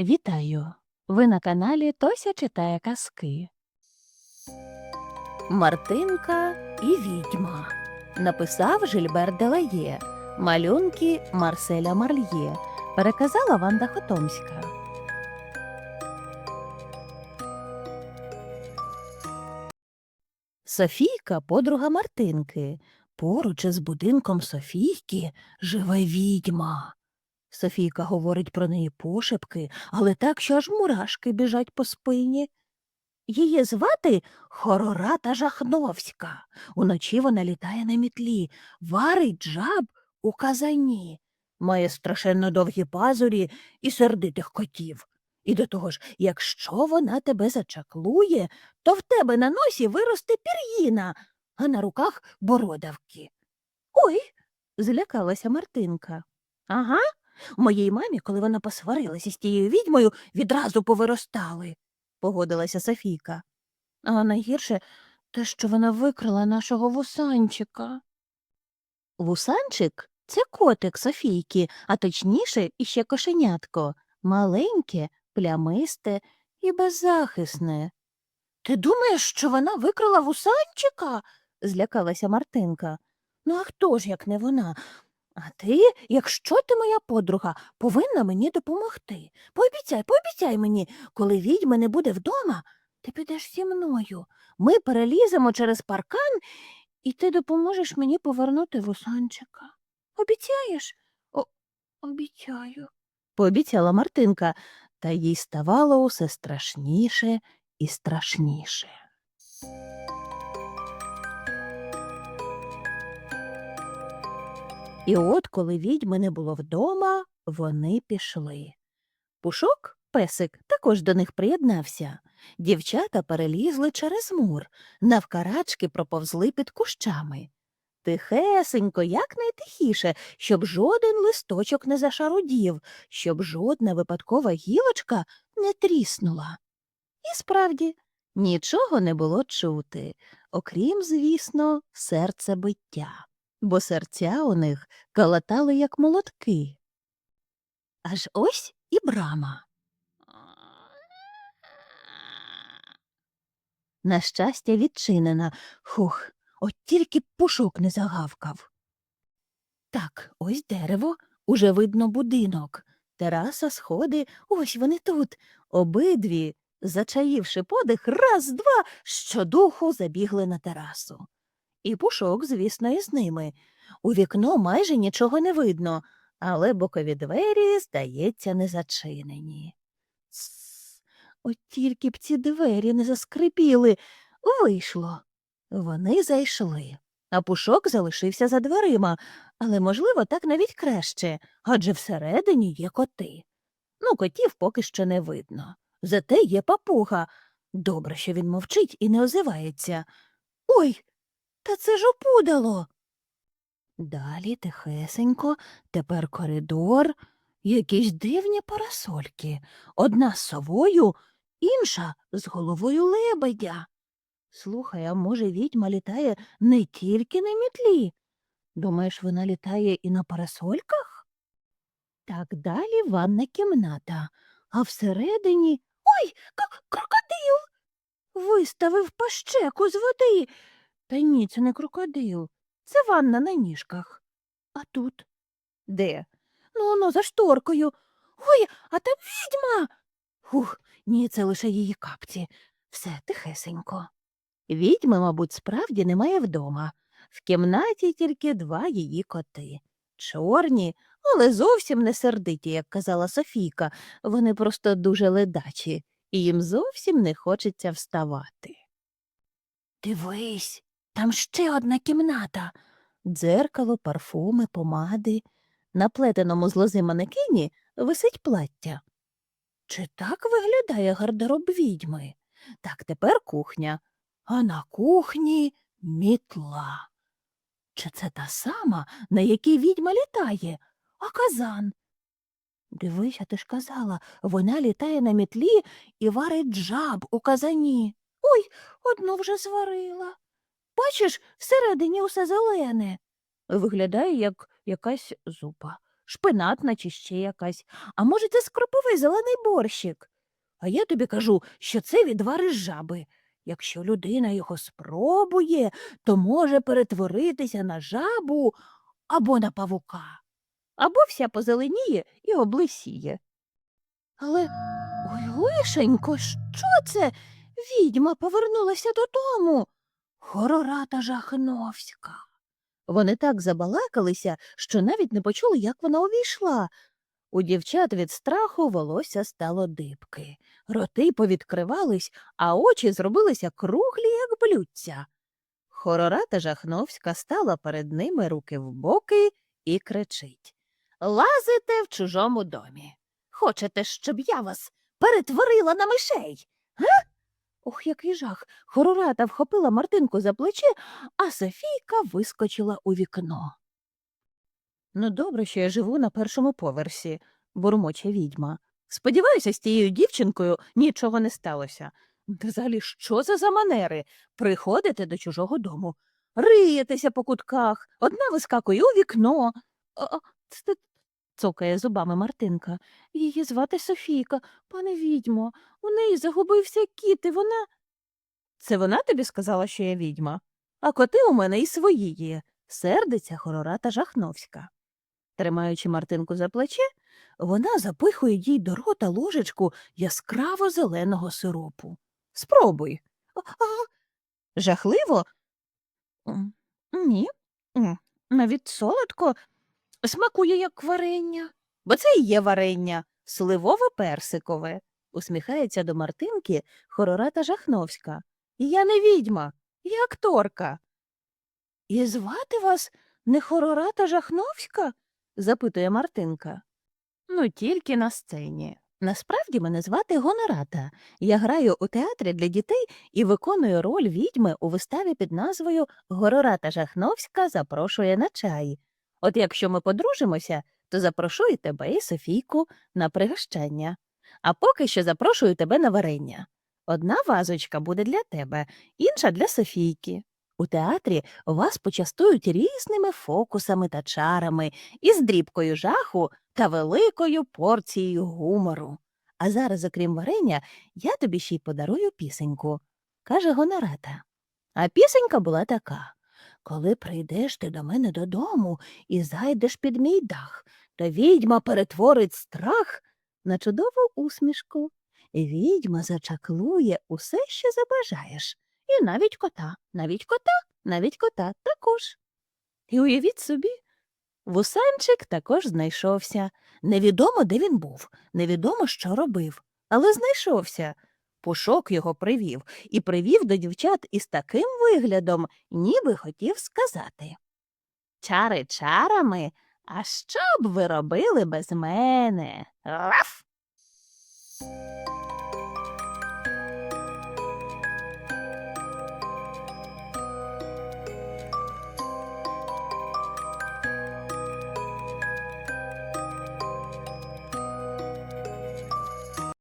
Вітаю! Ви на каналі Тося читає казки. Мартинка і відьма. Написав Жильбер Делає. Малюнки Марселя Марлє. Переказала Ванда Хотомська. Софійка подруга Мартинки. Поруч із будинком Софійки живе відьма. Софійка говорить про неї пошепки, але так, що аж мурашки біжать по спині. Її звати Хорората Жахновська. Уночі вона літає на мітлі, варить жаб у казані, має страшенно довгі пазурі і сердитих котів. І до того ж, якщо вона тебе зачаклує, то в тебе на носі виросте пір'їна, а на руках бородавки. Ой, злякалася Мартинка. Ага, Моїй мамі, коли вона посварилася з тією відьмою, відразу повиростали, погодилася Софійка. А найгірше те, що вона викрила нашого вусанчика. Вусанчик це котик Софійки, а точніше іще кошенятко, маленьке, плямисте і беззахисне. Ти думаєш, що вона викрила вусанчика? злякалася Мартинка. Ну, а хто ж, як не вона? А ти, якщо ти моя подруга, повинна мені допомогти. Пообіцяй, пообіцяй мені, коли відьми не буде вдома, ти підеш зі мною. Ми переліземо через паркан, і ти допоможеш мені повернути вусанчика. Обіцяєш? О, обіцяю. Пообіцяла Мартинка, та їй ставало усе страшніше і страшніше. І от, коли відьми не було вдома, вони пішли. Пушок, песик, також до них приєднався. Дівчата перелізли через мур, навкарачки проповзли під кущами. Тихесенько, якнайтихіше, щоб жоден листочок не зашарудів, щоб жодна випадкова гілочка не тріснула. І справді, нічого не було чути, окрім, звісно, серцебиття бо серця у них калатали, як молотки. Аж ось і брама. На щастя, відчинена. Хух, от тільки пушок не загавкав. Так, ось дерево, уже видно будинок. Тераса, сходи, ось вони тут. Обидві, зачаївши подих, раз, два, щодуху забігли на терасу. І пушок, звісно, із ними. У вікно майже нічого не видно, але бокові двері, здається, не зачинені. Тс, от тільки б ці двері не заскрипіли. Вийшло. Вони зайшли, а пушок залишився за дверима, але, можливо, так навіть краще, адже всередині є коти. Ну, котів поки що не видно. Зате є папуга. Добре, що він мовчить і не озивається. Ой, та це ж опудало. Далі тихесенько, тепер коридор, якісь дивні парасольки. Одна з совою, інша з головою лебедя. Слухай, а може, відьма літає не тільки на мітлі? Думаєш, вона літає і на парасольках? Так далі ванна кімната, а всередині. Ой, крокодил! Виставив пащеку з води. Та ні, це не крокодил. Це ванна на ніжках. А тут? Де? Ну, ну, за шторкою. Ой, а там відьма. Хух, ні, це лише її капці. Все тихесенько. Відьми, мабуть, справді немає вдома. В кімнаті тільки два її коти. Чорні, але зовсім не сердиті, як казала Софійка. Вони просто дуже ледачі, і їм зовсім не хочеться вставати. Дивись, там ще одна кімната. Дзеркало, парфуми, помади. На плетеному з лози манекені висить плаття. Чи так виглядає гардероб відьми? Так тепер кухня, а на кухні мітла. Чи це та сама, на якій відьма літає, а казан? Дивися, ти ж казала, вона літає на мітлі і варить жаб у казані. Ой, одну вже зварила. Бачиш, всередині усе зелене. Виглядає, як якась зупа. шпинатна чи ще якась. А може, це скроповий зелений борщик? А я тобі кажу, що це відвари жаби. Якщо людина його спробує, то може перетворитися на жабу або на павука, або вся позеленіє і облисіє. Але ой, лишенько, що це? Відьма повернулася додому. Хорората жахновська. Вони так забалакалися, що навіть не почули, як вона увійшла. У дівчат від страху волосся стало дибки, роти повідкривались, а очі зробилися круглі, як блюдця. Хорората жахновська стала перед ними руки в боки і кричить Лазите в чужому домі. Хочете, щоб я вас перетворила на мишей? Га? Ох, який жах. Хорората вхопила Мартинку за плече, а Софійка вискочила у вікно. Ну, добре, що я живу на першому поверсі, бурмоче відьма. Сподіваюся, з тією дівчинкою нічого не сталося. Взагалі, що це за манери? Приходите до чужого дому, риєтеся по кутках, одна вискакує у вікно. А, а, ц- цокає зубами Мартинка. Її звати Софійка, пане відьмо. У неї загубився кіт, і вона. Це вона тобі сказала, що я відьма? А коти у мене і свої є, сердиться хорората Жахновська. Тримаючи Мартинку за плече, вона запихує їй до рота ложечку яскраво зеленого сиропу. Спробуй. А, а, жахливо? Ні. Навіть солодко смакує як варення. Бо це і є варення, сливово-персикове, усміхається до Мартинки хорората Жахновська. Я не відьма, я акторка. І звати вас не хорората Жахновська? запитує Мартинка. Ну, тільки на сцені. Насправді мене звати Гонората. Я граю у театрі для дітей і виконую роль відьми у виставі під назвою Горората Жахновська запрошує на чай. От якщо ми подружимося, то запрошую тебе і Софійку на пригощання. А поки що запрошую тебе на варення. Одна вазочка буде для тебе, інша для Софійки. У театрі вас почастують різними фокусами та чарами, із дрібкою жаху та великою порцією гумору. А зараз, окрім варення, я тобі ще й подарую пісеньку, каже Гонората. А пісенька була така Коли прийдеш ти до мене додому і зайдеш під мій дах, то відьма перетворить страх на чудову усмішку. Відьма зачаклує усе, що забажаєш, і навіть кота, навіть кота, навіть кота також. І уявіть собі, вусанчик також знайшовся. Невідомо, де він був, невідомо, що робив, але знайшовся. Пушок його привів і привів до дівчат із таким виглядом, ніби хотів сказати. Чари чарами, а що б ви робили без мене? Раф!